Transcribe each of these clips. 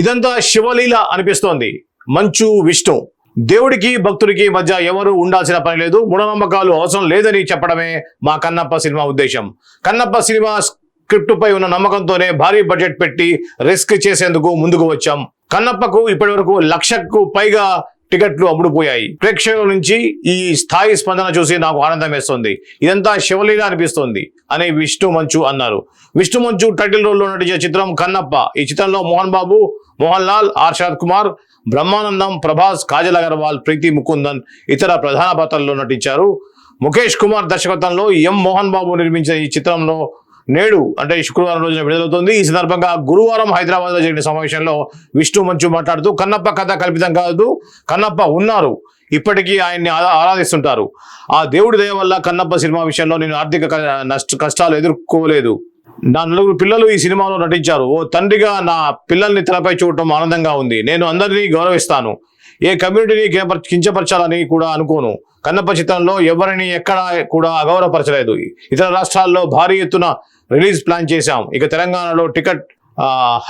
ఇదంతా శివలీల అనిపిస్తోంది. మంచు విష్ణు. దేవుడికి భక్తుడికి మధ్య ఎవరు ఉండాల్సిన పని లేదు. మూఢనమ్మకాలు అవసరం లేదని చెప్పడమే మా కన్నప్ప సినిమా ఉద్దేశం. కన్నప్ప సినిమా స్క్రిప్ట్ పై ఉన్న నమ్మకంతోనే భారీ బడ్జెట్ పెట్టి రిస్క్ చేసేందుకు ముందుకు వచ్చాం. కన్నప్పకు ఇప్పటి వరకు లక్షకు పైగా టికెట్లు అమ్ముడుపోయాయి. ప్రేక్షకుల నుంచి ఈ స్థాయి స్పందన చూసి నాకు ఆనందం వేస్తుంది. ఇదంతా శివలీల అనిపిస్తుంది అని విష్ణు మంచు అన్నారు. విష్ణు మంచు టైటిల్ రోల్లో నటించే చిత్రం కన్నప్ప. ఈ చిత్రంలో మోహన్ బాబు మోహన్ లాల్ ఆర్షాద్ కుమార్ బ్రహ్మానందం ప్రభాస్ కాజల్ అగర్వాల్ ప్రీతి ముకుందన్ ఇతర ప్రధాన పాత్రల్లో నటించారు. ముఖేష్ కుమార్ దర్శకత్వంలో ఎం మోహన్ బాబు నిర్మించిన ఈ చిత్రంలో నేడు అంటే శుక్రవారం రోజున విడుదలవుతుంది. ఈ సందర్భంగా గురువారం హైదరాబాద్లో జరిగిన సమావేశంలో విష్ణు మంచు మాట్లాడుతూ కన్నప్ప కథ కల్పితం కాదు కన్నప్ప ఉన్నారు ఇప్పటికీ ఆయన్ని ఆరాధిస్తుంటారు. ఆ దేవుడి దయ వల్ల కన్నప్ప సినిమా విషయంలో నేను ఆర్థిక నష్ట కష్టాలు ఎదుర్కోలేదు. నా నలుగురు పిల్లలు ఈ సినిమాలో నటించారు. ఓ తండ్రిగా నా పిల్లల్ని తెలపై చూడటం ఆనందంగా ఉంది. నేను అందరినీ గౌరవిస్తాను. ఏ కమ్యూనిటీని కించపరచాలని కూడా అనుకోను. కన్నప్ప చిత్రంలో ఎవరిని ఎక్కడ కూడా అగౌరవపరచలేదు. ఇతర రాష్ట్రాల్లో భారీ ఎత్తున రిలీజ్ ప్లాన్ చేశాం. ఇక తెలంగాణలో టికెట్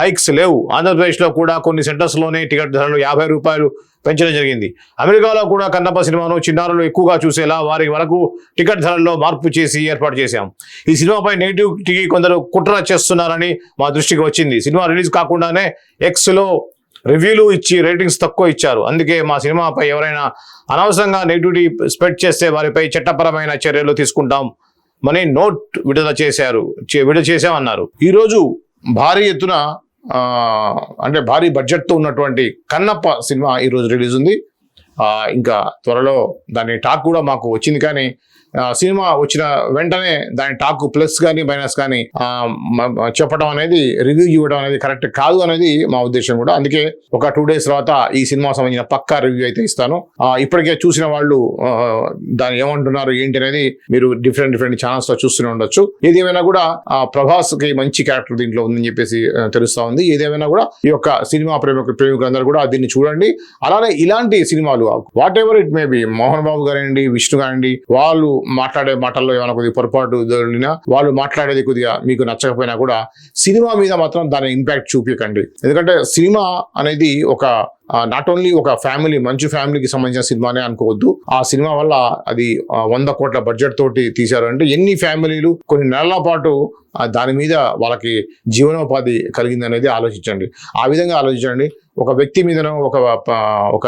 హైక్స్ లేవు. ఆంధ్రప్రదేశ్లో కూడా కొన్ని సెంటర్స్లోనే టికెట్ ధరలు యాభై రూపాయలు పెంచడం జరిగింది. అమెరికాలో కూడా కన్నప్ప సినిమాను చిన్నారులు ఎక్కువగా చూసేలా వారి వరకు టికెట్ ధరల్లో మార్పు చేసి ఏర్పాటు చేశాం. ఈ సినిమాపై నెగిటివిటీకి కొందరు కుట్ర చేస్తున్నారని మా దృష్టికి వచ్చింది. సినిమా రిలీజ్ కాకుండానే ఎక్స్లో రివ్యూలు ఇచ్చి రేటింగ్స్ తక్కువ ఇచ్చారు. అందుకే మా సినిమాపై ఎవరైనా అనవసరంగా నెగిటివిటీ స్ప్రెడ్ చేస్తే వారిపై చట్టపరమైన చర్యలు తీసుకుంటాం మనీ నోట్ విడుదల చేశారు. చే- విడుదల చేశామన్నారు. ఈరోజు భారీ ఎత్తున అంటే భారీ బడ్జెట్తో ఉన్నటువంటి కన్నప్ప సినిమా ఈరోజు రిలీజ్ ఉంది. ఇంకా త్వరలో దాని టాక్ కూడా మాకు వచ్చింది కానీ సినిమా వచ్చిన వెంటనే దాని టాక్ ప్లస్ కానీ మైనస్ కానీ చెప్పడం అనేది రివ్యూ ఇవ్వడం అనేది కరెక్ట్ కాదు అనేది మా ఉద్దేశం కూడా. అందుకే ఒక టూ డేస్ తర్వాత ఈ సినిమా సంబంధించిన పక్కా రివ్యూ అయితే ఇస్తాను. ఇప్పటికే చూసిన వాళ్ళు దాన్ని ఏమంటున్నారు ఏంటి అనేది మీరు డిఫరెంట్ డిఫరెంట్ ఛానల్స్లో చూస్తూనే ఉండొచ్చు. ఏదేమైనా కూడా ఆ, ప్రభాస్కి మంచి క్యారెక్టర్ దీంట్లో ఉందని చెప్పేసి తెలుస్తా ఉంది. ఏదేమైనా కూడా ఈ యొక్క సినిమా ప్రేమిక ప్రేమికులందరూ కూడా దీన్ని చూడండి. అలానే ఇలాంటి సినిమాలు whatever it may be Mohan Babu గారండి విష్ణు గారండి వాళ్ళు మాట్లాడే మాటల్లో ఏమైనా కొద్దిగా పొరపాటు జరిగినా వాళ్ళు మాట్లాడేది కొద్దిగా మీకు నచ్చకపోయినా కూడా సినిమా మీద మాత్రం దాని ఇంపాక్ట్ చూపించకండి ఎందుకంటే సినిమా అనేది ఒక నాట్ ఓన్లీ ఒక ఫ్యామిలీ మంచి ఫ్యామిలీకి సంబంధించిన సినిమానే అనుకోవద్దు. ఆ సినిమా వల్ల అది వంద కోట్ల బడ్జెట్ తోటి తీశారు అంటే ఎన్ని ఫ్యామిలీలు కొన్ని నెలల పాటు దాని మీద వాళ్ళకి జీవనోపాధి కలిగింది అనేది ఆలోచించండి. ఆ విధంగా ఆలోచించండి. ఒక వ్యక్తి మీదనో ఒక ఒక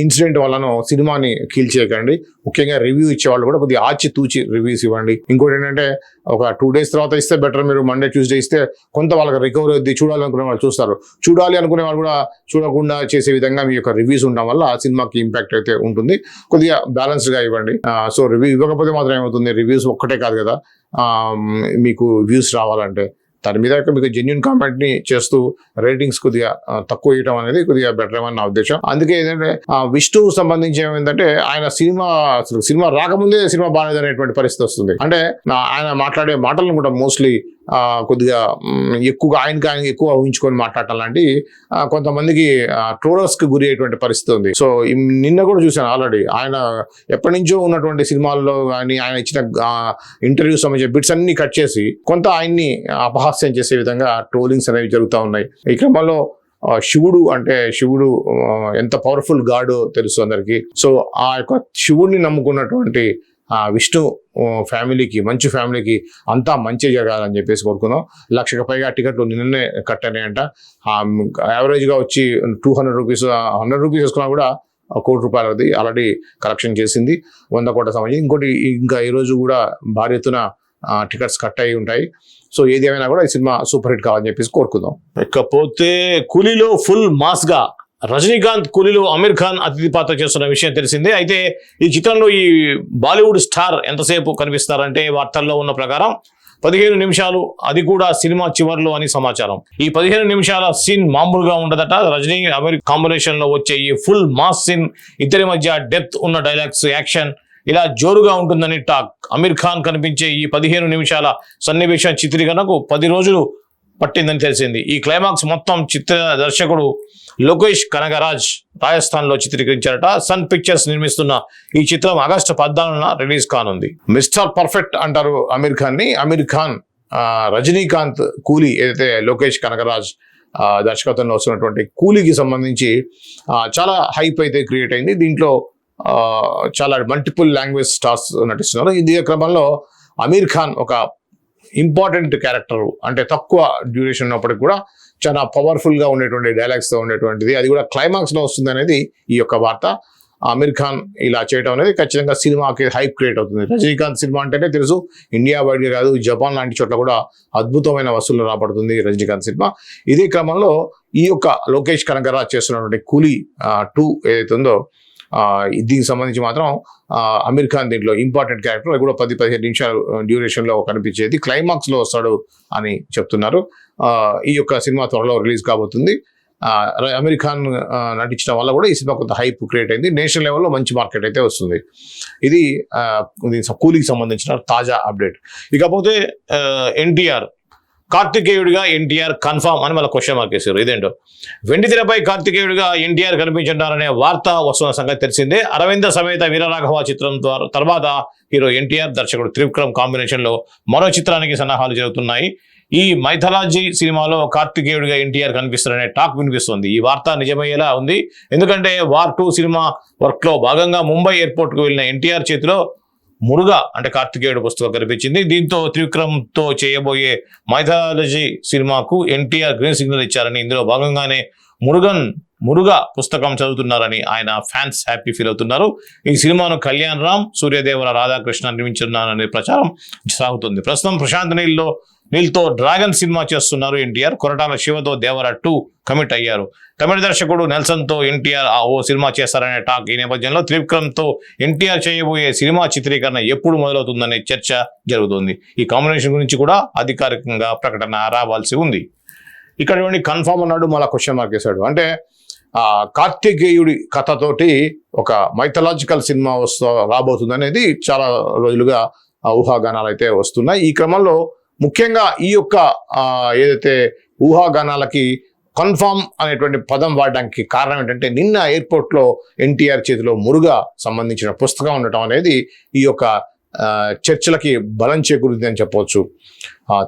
ఇన్సిడెంట్ వల్లనో సినిమాని కీల్చేయకండి ముఖ్యంగా రివ్యూ ఇచ్చేవాళ్ళు కూడా కొద్దిగా ఆచి తూచి రివ్యూస్ ఇవ్వండి. ఇంకోటి ఏంటంటే ఒక టూ డేస్ తర్వాత ఇస్తే బెటర్ మీరు మండే ట్యూస్డే ఇస్తే కొంత వాళ్ళకి రికవరీ అవుద్ది. చూడాలనుకునే వాళ్ళు చూస్తారు. చూడాలి అనుకునే వాళ్ళు కూడా చూడకుండా చేసే విధంగా మీ యొక్క రివ్యూస్ ఉండడం వల్ల ఆ సినిమాకి ఇంపాక్ట్ అయితే ఉంటుంది. కొద్దిగా బ్యాలెన్స్డ్గా ఇవ్వండి. సో రివ్యూ ఇవ్వకపోతే మాత్రం ఏమవుతుంది? రివ్యూస్ ఒక్కటే కాదు కదా. మీకు వ్యూస్ రావాలంటే. దాని మీద మీకు జెన్యున్ కామెంట్ని చేస్తూ రేటింగ్స్ కొద్దిగా తక్కువ ఇవ్వడం అనేది కొద్దిగా బెటర్ ఏమని నా ఉద్దేశం. అందుకే ఏంటంటే ఆ విష్ణు సంబంధించి ఏమైందంటే ఆయన సినిమా అసలు సినిమా రాకముందే సినిమా బాగాలేదు అనేటువంటి పరిస్థితి వస్తుంది. అంటే ఆయన మాట్లాడే మాటలను కూడా మోస్ట్లీ కొద్దిగా ఎక్కువగా ఆయనకి ఆయన ఎక్కువ ఊహించుకొని మాట్లాడటం లాంటి కొంతమందికి ట్రోలర్స్కి గురి అయ్యేటువంటి పరిస్థితి ఉంది. సో నిన్న కూడా చూశాను ఆల్రెడీ. ఆయన ఎప్పటి నుంచో ఉన్నటువంటి సినిమాల్లో కానీ ఆయన ఇచ్చిన ఇంటర్వ్యూ సంబంధించిన బిట్స్ అన్ని కట్ చేసి కొంత ఆయన్ని అపహాస్యం చేసే విధంగా ట్రోలింగ్స్ అనేవి జరుగుతూ ఉన్నాయి. ఈ క్రమంలో శివుడు అంటే శివుడు ఎంత పవర్ఫుల్ గాడో తెలుసు అందరికీ. సో ఆ యొక్క శివుడిని నమ్ముకున్నటువంటి ఆ విష్ణు ఫ్యామిలీకి మంచి ఫ్యామిలీకి అంతా మంచి జరగాలని చెప్పేసి కోరుకుందాం లక్షకు పైగా టికెట్లు నిన్ననే కట్టాయి అంట యావరేజ్గా వచ్చి two hundred rupees hundred rupees వేసుకున్నా కూడా కోటి కోటి రూపాయలది ఆల్రెడీ కలెక్షన్ చేసింది. వంద కోట్ల సంబంధించి. ఇంకోటి ఇంకా ఈరోజు కూడా భారీ ఎత్తున టికెట్స్ కట్ అయి ఉంటాయి. సో ఏది ఏమైనా కూడా ఈ సినిమా సూపర్ హిట్ కావాలని చెప్పేసి కోరుకుందాం. ఇకపోతే కూలీలో ఫుల్ మాస్గా రజనీకాంత్ కూలీలో అమీర్ ఖాన్ అతిథి పాత్ర చేస్తున్న విషయం తెలిసిందే. అయితే ఈ చిత్రంలో ఈ బాలీవుడ్ స్టార్ ఎంతసేపు కనిపిస్తారంటే వార్తల్లో ఉన్న ప్రకారం పదిహేను నిమిషాలు. అది కూడా సినిమా చివర్లో అని సమాచారం. ఈ పదిహేను నిమిషాల సీన్ మామూలుగా ఉండదట. రజనీ అమీర్ కాంబినేషన్లో వచ్చే ఈ ఫుల్ మాస్ సీన్ ఇద్దరి మధ్య డెప్త్ ఉన్న డైలాగ్స్ యాక్షన్ ఇలా జోరుగా ఉంటుందని టాక్. అమీర్ ఖాన్ కనిపించే ఈ పదిహేను నిమిషాల సన్నివేశం చిత్రీకరణకు పది రోజులు పట్టిందని తెలిసింది. ఈ క్లైమాక్స్ మొత్తం చిత్ర దర్శకుడు లోకేష్ కనగరాజ్ రాజస్థాన్లో చిత్రీకరించారట. సన్ పిక్చర్స్ నిర్మిస్తున్న ఈ చిత్రం ఆగస్టు పద్నాలుగున రిలీజ్ కానుంది. మిస్టర్ పర్ఫెక్ట్ అంటారు అమీర్ ఖాన్ని అమీర్ ఖాన్ రజనీకాంత్ కూలీ ఏదైతే లోకేష్ కనగరాజ్ దర్శకత్వంలో వస్తున్నటువంటి కూలీకి సంబంధించి చాలా హైప్ అయితే క్రియేట్ అయింది. దీంట్లో చాలా మల్టిపుల్ లాంగ్వేజ్ స్టార్స్ నటిస్తున్నారు. ఇదే క్రమంలో అమీర్ ఖాన్ ఒక ఇంపార్టెంట్ క్యారెక్టర్ అంటే తక్కువ డ్యూరేషన్ ఉన్నప్పటికి కూడా చాలా పవర్ఫుల్గా ఉండేటువంటి డైలాగ్స్తో ఉండేటువంటిది. అది కూడా క్లైమాక్స్లో వస్తుంది అనేది ఈ యొక్క వార్త. అమీర్ ఖాన్ ఇలా చేయడం అనేది ఖచ్చితంగా సినిమాకి హైప్ క్రియేట్ అవుతుంది. రజనీకాంత్ సినిమా అంటేనే తెలుసు ఇండియా బయటగా కాదు జపాన్ లాంటి చోట్ల కూడా అద్భుతమైన వసూలు రాబడుతుంది రజనీకాంత్ సినిమా. ఇదే క్రమంలో ఈ యొక్క లోకేష్ కనకరాజ్ చేస్తున్నటువంటి కూలీ టూ ఏదైతే ఉందో దీనికి సంబంధించి మాత్రం అమీర్ ఖాన్ దీంట్లో ఇంపార్టెంట్ క్యారెక్టర్ అది కూడా పది పదిహేను నిమిషాలు డ్యూరేషన్లో కనిపించేది. క్లైమాక్స్లో వస్తాడు అని చెప్తున్నారు. ఈ యొక్క సినిమా త్వరలో రిలీజ్ కాబోతుంది. ఆ, అమీర్ ఖాన్ నటించడం వల్ల కూడా ఈ సినిమా కొంత హైప్ క్రియేట్ అయింది. నేషనల్ లెవెల్లో మంచి మార్కెట్ అయితే వస్తుంది. ఇది కూలీకి సంబంధించిన తాజా అప్డేట్ ఇకపోతే ఎన్టీఆర్ కార్తికేయుడిగా ఎన్టీఆర్ కన్ఫామ్ అని మళ్ళీ క్వశ్చన్ మార్క్ వేసారు ఇదేంటో? వెండితెరపై కార్తికేయుడిగా ఎన్టీఆర్ కనిపించుంటారనే వార్త వస్తున్న సంగతి తెలిసిందే. అరవింద సమేత వీరరాఘవ చిత్రం ద్వారా తర్వాత హీరో ఎన్టీఆర్ దర్శకుడు త్రివిక్రమ్ కాంబినేషన్లో మరో చిత్రానికి సన్నాహాలు జరుగుతున్నాయి ఈ మైథలాజీ సినిమాలో కార్తికేయుడిగా ఎన్టీఆర్ కనిపిస్తారనే టాక్ వినిపిస్తుంది. ఈ వార్త నిజమయ్యేలా ఉంది. ఎందుకంటే వార్ టూ సినిమా వర్క్లో భాగంగా ముంబై ఎయిర్పోర్ట్కు వెళ్ళిన ఎన్టీఆర్ చేతిలో మురుగా అంటే కార్తికేయుడు పుస్తకం కనిపించింది. దీంతో త్రివిక్రమ్తో చేయబోయే మైథాలజీ సినిమాకు ఎన్టీఆర్ గ్రీన్ సిగ్నల్ ఇచ్చారని ఇందులో భాగంగానే మురుగన్ మురుగా పుస్తకం చదువుతున్నారని ఆయన ఫ్యాన్స్ హ్యాపీ ఫీల్ అవుతున్నారు. ఈ సినిమాను కళ్యాణ్ రామ్ సూర్యదేవర రాధాకృష్ణ నిర్మించున్నారనే ప్రచారం సాగుతుంది. ప్రస్తుతం ప్రశాంత్ నీళ్ళలో వీళ్ళతో డ్రాగన్ సినిమా చేస్తున్నారు ఎన్టీఆర్. కొరటాల శివతో దేవర టూ కమిట్ అయ్యారు. తమిళ దర్శకుడు నెల్సన్తో ఎన్టీఆర్ ఆ ఓ సినిమా చేస్తారనే టాక్ ఈ నేపథ్యంలో త్రివిక్రమ్తో ఎన్టీఆర్ చేయబోయే సినిమా చిత్రీకరణ ఎప్పుడు మొదలవుతుందనే చర్చ జరుగుతుంది. ఈ కాంబినేషన్ గురించి కూడా అధికారికంగా ప్రకటన రావాల్సి ఉంది. ఇక్కడ చూడండి కన్ఫామ్ అన్నాడు మళ్ళీ క్వశ్చన్ మార్క్ వేశాడు అంటే కార్తికేయుడి కథతోటి ఒక మైథలాజికల్ సినిమా వస్తూ రాబోతుంది అనేది చాలా రోజులుగా ఊహాగానాలు అయితే వస్తున్నాయి. ఈ క్రమంలో ముఖ్యంగా ఈ యొక్క ఏదైతే ఊహాగానాలకి కన్ఫామ్ అనేటువంటి పదం వాడడానికి కారణం ఏంటంటే నిన్న ఎయిర్పోర్ట్లో ఎన్టీఆర్ చేతిలో మురుగా సంబంధించిన పుస్తకం ఉండటం అనేది ఈ యొక్క చర్చలకి బలం చేకూరింది అని చెప్పవచ్చు.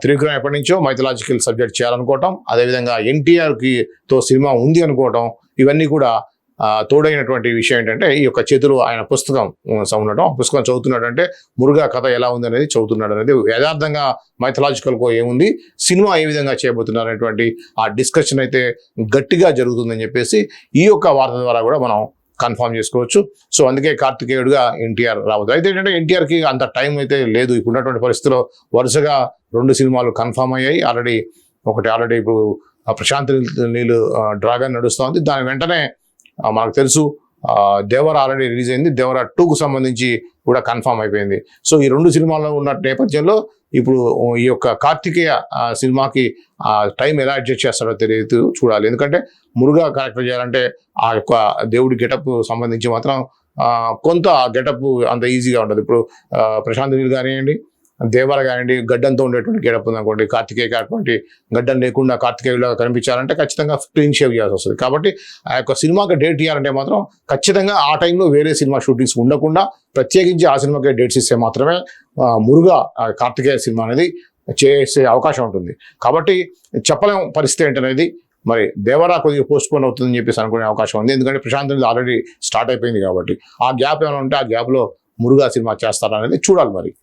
త్రివిక్రమ్ ఎప్పటి నుంచో మైథలాజికల్ సబ్జెక్ట్ చేయాలనుకోవటం అదేవిధంగా ఎన్టీఆర్కి తో సినిమా ఉంది అనుకోవటం ఇవన్నీ కూడా తోడైనటువంటి విషయం ఏంటంటే ఈ యొక్క చేతిలో ఆయన పుస్తకం ఉండటం పుస్తకం చదువుతున్నాడు అంటే మురుగా కథ ఎలా ఉంది అనేది చదువుతున్నాడు అనేది యథార్థంగా మైథలాజికల్ కో ఏముంది సినిమా ఏ విధంగా చేయబోతున్నారు అనేటువంటి ఆ డిస్కషన్ అయితే గట్టిగా జరుగుతుందని చెప్పేసి ఈ యొక్క వార్త ద్వారా కూడా మనం కన్ఫర్మ్ చేసుకోవచ్చు. సో అందుకే కార్తికేయుడుగా ఎన్టీఆర్ రావద్దు. అయితే ఏంటంటే ఎన్టీఆర్కి అంత టైం అయితే లేదు. ఇప్పుడున్నటువంటి పరిస్థితిలో వరుసగా రెండు సినిమాలు కన్ఫర్మ్ అయ్యాయి. ఆల్రెడీ ఒకటి ఆల్రెడీ ఇప్పుడు ప్రశాంత్ నీళ్ళు డ్రాగన్ నడుస్తోంది దాని వెంటనే మనకు తెలుసు దేవర్ దేవర ఆల్రెడీ రిలీజ్ అయింది. దేవర టూకు సంబంధించి కూడా కన్ఫర్మ్ అయిపోయింది. సో ఈ రెండు సినిమాల్లో ఉన్న నేపథ్యంలో ఇప్పుడు ఈ యొక్క కార్తికేయ సినిమాకి టైం ఎలా అడ్జస్ట్ చేస్తాడో తెలియదు చూడాలి. ఎందుకంటే మురుగా క్యారెక్టర్ చేయాలంటే ఆ యొక్క దేవుడి గెటప్ సంబంధించి మాత్రం కొంత గెటప్ అంత ఈజీగా ఉండదు ఇప్పుడు ప్రశాంత్ నీల్ కానివ్వండి దేవర కానివ్వండి గడ్డంతో ఉండేటువంటి గెడప్ ఉందనుకోండి కార్తికేయ అటువంటి గడ్డం లేకుండా కార్తికేయులాగా కనిపించాలంటే ఖచ్చితంగా క్లీన్ షేవ్ చేయాల్సి వస్తుంది. కాబట్టి ఆ యొక్క సినిమాకి డేట్ ఇవ్వాలంటే మాత్రం ఖచ్చితంగా ఆ టైంలో వేరే సినిమా షూటింగ్స్ ఉండకుండా ప్రత్యేకించి ఆ సినిమాకి డేట్స్ ఇస్తే మాత్రమే మురుగా కార్తికేయ సినిమా అనేది చేసే అవకాశం ఉంటుంది. కాబట్టి చెప్పలేం పరిస్థితి ఏంటనేది మరి దేవరా కొద్దిగా పోస్ట్ పోన్ అవుతుందని చెప్పేసి అనుకునే అవకాశం ఉంది. ఎందుకంటే ప్రశాంత్ ఆల్రెడీ స్టార్ట్ అయిపోయింది కాబట్టి ఆ గ్యాప్ ఏమైనా ఉంటే ఆ గ్యాప్లో మురుగా సినిమా చేస్తారా అనేది చూడాలి మరి.